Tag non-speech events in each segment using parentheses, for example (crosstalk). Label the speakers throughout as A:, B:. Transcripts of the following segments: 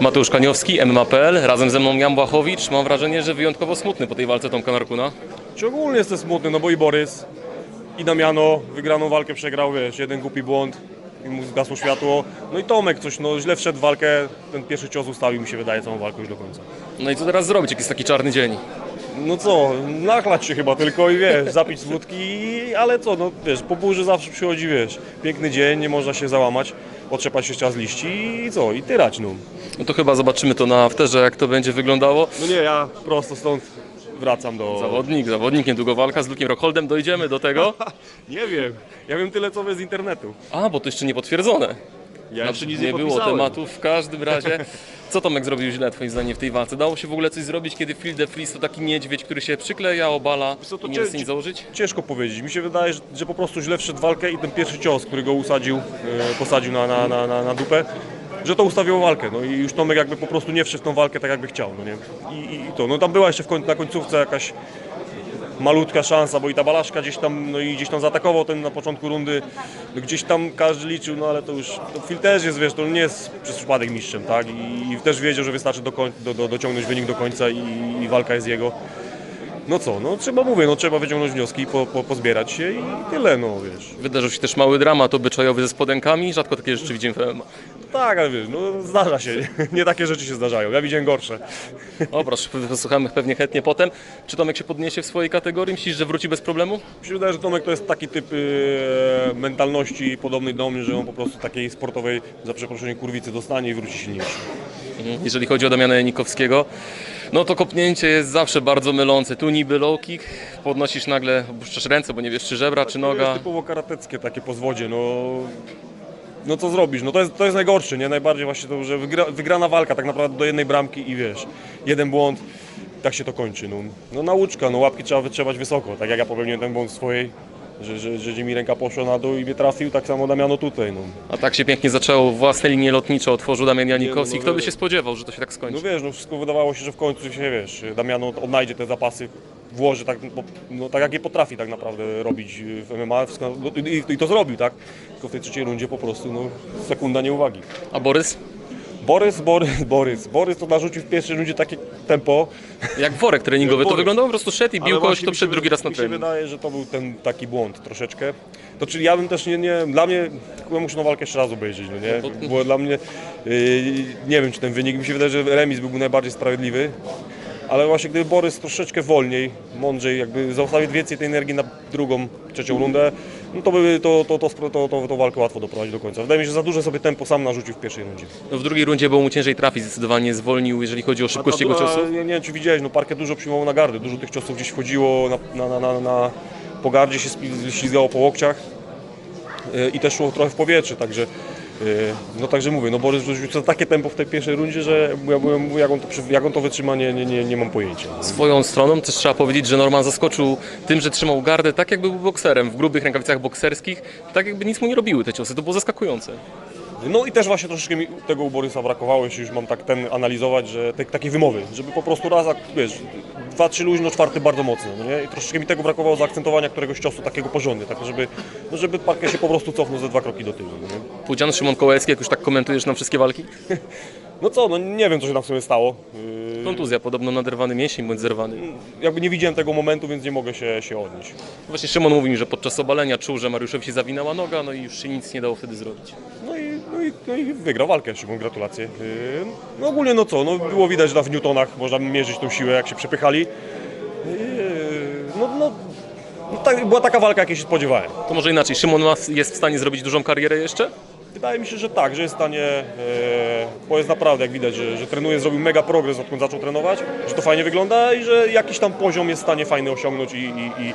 A: Mateusz Kaniowski, MMA.pl, razem ze mną Jan Błachowicz. Mam wrażenie, że wyjątkowo smutny po tej walce Tomka Narkuna.
B: Czy ogólnie jestem smutny, no bo i Borys, i Damiano wygraną walkę przegrał, wiesz, jeden głupi błąd i mu zgasło światło. No i Tomek coś, no źle wszedł w walkę, ten pierwszy cios ustawił mi się wydaje całą walkę już do końca.
A: No i co teraz zrobić, jak jest taki czarny dzień?
B: No co, nachlać się chyba tylko i wiesz, zapić z wódki, ale co, no wiesz, po burzy zawsze przychodzi, wiesz, piękny dzień, nie można się załamać, otrzepać się z liści i co, i tyrać, no.
A: No to chyba zobaczymy to na afterze, jak to będzie wyglądało.
B: No nie, ja prosto stąd wracam do...
A: Zawodnik, zawodnik, niedługo walka z Lukiem Rockholdem, dojdziemy do tego. (laughs)
B: Nie wiem, ja wiem tyle co wy z internetu.
A: A, bo to jeszcze nie potwierdzone.
B: Ja
A: Znaczy, nie było tematu w każdym razie. Co Tomek zrobił źle, twoim zdaniem, w tej walce? Dało się w ogóle coś zrobić, kiedy Phil de Vries to taki niedźwiedź, który się przykleja, obala
B: co, to
A: i nie jest nic założyć?
B: Ciężko powiedzieć. Mi się wydaje, że, że po prostu źle wszedł w walkę i ten pierwszy cios, który go usadził, e, posadził na, na, na, na, na dupę, że to ustawiło walkę. No i już Tomek jakby po prostu nie wszedł w tą walkę tak jakby chciał. No nie? I, i, to. No tam była jeszcze koń, na końcówce jakaś malutka szansa, bo i ta balaszka gdzieś tam, no i gdzieś tam zaatakował ten na początku rundy, no gdzieś tam każdy liczył, no ale to już, to Phil też jest, wiesz, to nie jest przez przypadek mistrzem, tak, i, i też wiedział, że wystarczy do koń, do, do, dociągnąć wynik do końca i, i walka jest jego. No co, no trzeba, mówię, no trzeba wyciągnąć wnioski, po, po, pozbierać się i tyle, no wiesz.
A: Wydarzył się też mały dramat obyczajowy ze spodenkami, rzadko takie rzeczy widzimy w MMA.
B: Tak, ale wiesz, no zdarza się, (laughs) nie takie rzeczy się zdarzają, ja widziałem gorsze.
A: O proszę, wysłuchamy pewnie chętnie potem. Czy Tomek się podniesie w swojej kategorii? Myślisz, że wróci bez problemu?
B: Mi się wydaje, że Tomek to jest taki typ e, mentalności podobnej do mnie, że on po prostu takiej sportowej, za przeproszeniem, kurwicy dostanie i wróci silniejszy.
A: Jeżeli chodzi o Damiana Janikowskiego, no to kopnięcie jest zawsze bardzo mylące. Tu niby low kick, podnosisz nagle, opuszczasz ręce, bo nie wiesz czy żebra, czy
B: To
A: noga.
B: jest typowo karateckie takie pozwodzie, no... No co zrobisz? No to jest, to jest najgorsze, nie? Najbardziej właśnie to, że wygra, wygrana walka tak naprawdę do jednej bramki i wiesz, jeden błąd, tak się to kończy. No, no nauczka, no łapki trzeba wytrzymać wysoko, tak jak ja popełniłem ten błąd swojej, że, że, że mi ręka poszła na dół i mnie trafił, tak samo Damiano tutaj, no.
A: A tak się pięknie zaczęło, własne linie lotnicze otworzył Damian Janikowski.
B: no,
A: Kto by
B: wiesz.
A: się spodziewał, że to się tak skończy?
B: No wiesz, no wszystko wydawało się, że w końcu się, wiesz, Damiano odnajdzie te zapasy, włoży tak, no, tak jak je potrafi tak naprawdę robić w MMA no, i, i to zrobił, tak? Tylko w tej trzeciej rundzie po prostu, no, sekunda nieuwagi.
A: A Borys?
B: Borys, Borys, Borys. Borys to narzucił w pierwszej rundzie takie tempo.
A: Jak worek treningowy, to wyglądało po prostu szedł i bił kogoś,
B: się
A: przed drugi raz na
B: Mi się
A: trening.
B: wydaje, że to był ten taki błąd troszeczkę. To czyli ja bym też nie, nie dla mnie, ja muszę tą walkę jeszcze raz obejrzeć, no nie?
A: No Bo
B: dla mnie, yy, nie wiem czy ten wynik, mi się wydaje, że remis byłby najbardziej sprawiedliwy. Ale właśnie gdyby Borys troszeczkę wolniej, mądrzej, jakby zostawił więcej tej energii na drugą, trzecią rundę, no to by to, to, to, to, to, to, walkę łatwo doprowadzić do końca. Wydaje mi się, że za duże sobie tempo sam narzucił w pierwszej rundzie.
A: No w drugiej rundzie było mu ciężej trafić, zdecydowanie zwolnił, jeżeli chodzi o szybkość jego ciosów.
B: Ja nie wiem, czy widziałeś, no parkę dużo przyjmował na gardy, dużo tych ciosów gdzieś wchodziło na, na, na, na, na po gardzie się ślizgało po łokciach yy, i też szło trochę w powietrze, także no także mówię, no Borys rzucił takie tempo w tej pierwszej rundzie, że ja byłem, jak on to, jak on to wytrzyma, nie, nie, nie, nie mam pojęcia.
A: Swoją stroną też trzeba powiedzieć, że Norman zaskoczył tym, że trzymał gardę tak jakby był bokserem, w grubych rękawicach bokserskich, tak jakby nic mu nie robiły te ciosy, to było zaskakujące.
B: No i też właśnie troszeczkę mi tego u Borysa brakowało, jeśli już mam tak ten analizować, że te, takiej wymowy, żeby po prostu raz, wiesz, dwa, trzy luźno, czwarty bardzo mocno, no nie? I troszeczkę mi tego brakowało zaakcentowania któregoś ciosu takiego porządnie, tak żeby, no żeby parkę się po prostu cofnął ze dwa kroki do tyłu, no nie?
A: Pudzian Szymon Kołecki, jak już tak komentujesz na wszystkie walki? (laughs)
B: No co, no nie wiem co się tam sobie stało. Yy,
A: Kontuzja, podobno naderwany mięsień bądź zerwany.
B: jakby nie widziałem tego momentu, więc nie mogę się, się odnieść.
A: Właśnie Szymon mówi mi, że podczas obalenia czuł, że Mariuszowi się zawinęła noga, no i już się nic nie dało wtedy zrobić.
B: No i, no i, no i wygrał walkę, Szymon, gratulacje. Yy, no ogólnie no co, no było widać, że w newtonach można mierzyć tą siłę, jak się przepychali. Tak, była taka walka, jakiej się spodziewałem.
A: To może inaczej, Szymon jest w stanie zrobić dużą karierę jeszcze?
B: Wydaje mi się, że tak, że jest w stanie, e, bo jest naprawdę, jak widać, że, że trenuje, zrobił mega progres, odkąd zaczął trenować, że to fajnie wygląda i że jakiś tam poziom jest w stanie fajny osiągnąć i, i, i,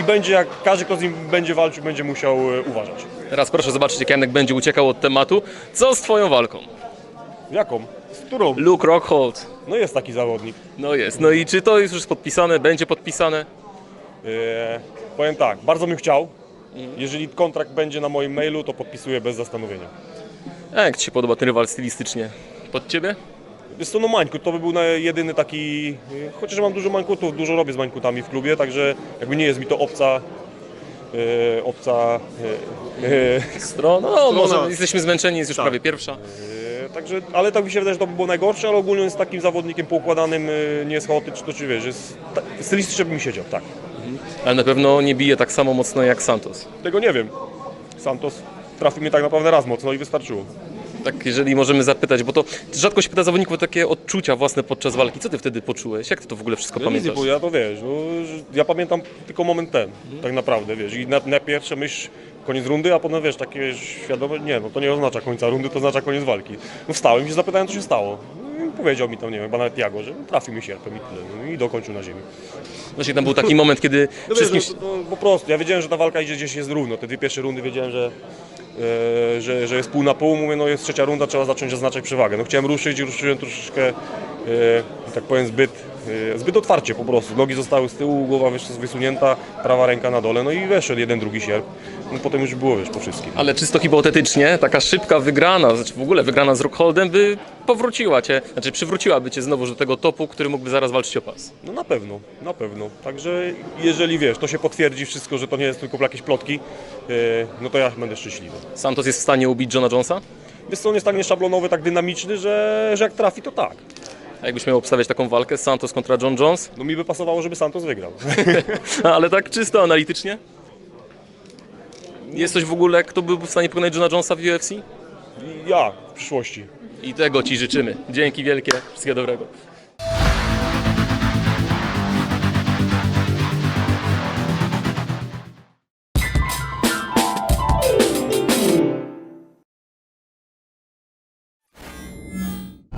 B: i będzie, jak każdy, kto z nim będzie walczył, będzie musiał e, uważać.
A: Teraz proszę zobaczyć, jak Janek będzie uciekał od tematu. Co z twoją walką?
B: Jaką? Z którą?
A: Luke Rockhold.
B: No jest taki zawodnik.
A: No jest. No i czy to jest już podpisane, będzie podpisane?
B: E, powiem tak, bardzo bym chciał. Jeżeli kontrakt będzie na moim mailu, to podpisuję bez zastanowienia.
A: A jak ci się podoba ten rywal stylistycznie? Pod ciebie?
B: Jest to no Mańkut, to by był jedyny taki, chociaż mam dużo Mańkutów, dużo robię z Mańkutami w klubie, także jakby nie jest mi to obca, e, obca. E, e,
A: Stro, no może
B: Strona.
A: jesteśmy zmęczeni, jest już
B: Tak.
A: prawie pierwsza.
B: e, także, ale tak mi się wydaje, że to by było najgorsze, ale ogólnie jest takim zawodnikiem poukładanym, e, nie jest chaotyczny, to czy wiesz, jest, ta, stylistycznie by mi siedział, tak.
A: Ale na pewno nie bije tak samo mocno jak Santos.
B: Tego nie wiem. Santos trafił mnie tak naprawdę raz mocno i wystarczyło.
A: Tak, jeżeli możemy zapytać, bo to rzadko się pyta zawodników o takie odczucia własne podczas walki. Co ty wtedy poczułeś? Jak ty to w ogóle wszystko
B: nic nie
A: pamiętasz?
B: powiem, ja to wiesz, no, ja pamiętam tylko moment ten, tak naprawdę, wiesz, i na, na pierwsze myśl koniec rundy, a potem wiesz, takie świadome, nie, no to nie oznacza końca rundy, to oznacza koniec walki. No wstałem i się zapytałem, co się stało. No, powiedział mi tam, nie wiem, chyba nawet Jago, że trafił mi sierpem i tyle, no, i dokończył na ziemi.
A: Właśnie tam był taki moment, kiedy
B: No
A: wszystkim...
B: wiesz, no, to, to po prostu, ja wiedziałem, że ta walka idzie gdzieś jest równo, te dwie pierwsze rundy wiedziałem, że, e, że, że jest pół na pół, mówię, no jest trzecia runda, trzeba zacząć oznaczać przewagę. No chciałem ruszyć, ruszyłem troszeczkę, e, tak powiem, zbyt, zbyt otwarcie po prostu. Nogi zostały z tyłu, głowa wysunięta, prawa ręka na dole, no i weszedł jeden, drugi sierp. No potem już było, wiesz, po wszystkim.
A: Ale czysto hipotetycznie, taka szybka wygrana, znaczy w ogóle wygrana z Rockholdem by powróciła cię, znaczy przywróciłaby cię znowu do tego topu, który mógłby zaraz walczyć o pas.
B: No na pewno, na pewno. Także jeżeli wiesz, to się potwierdzi wszystko, że to nie jest tylko jakieś plotki, e, no to ja będę szczęśliwy.
A: Santos jest w stanie ubić Johna Jonesa?
B: Wiesz co, on jest tak nieszablonowy, tak dynamiczny, że, że jak trafi, to tak.
A: Jakbyś miał obstawiać taką walkę, Santos kontra John Jones?
B: No mi by pasowało, żeby Santos wygrał. (laughs)
A: Ale tak czysto analitycznie? Jest coś w ogóle, kto byłby w stanie pokonać Johna Jonesa w UFC?
B: Ja w przyszłości.
A: I tego Ci życzymy. Dzięki wielkie, wszystkiego dobrego.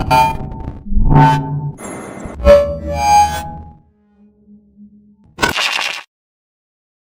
C: Thank Bye.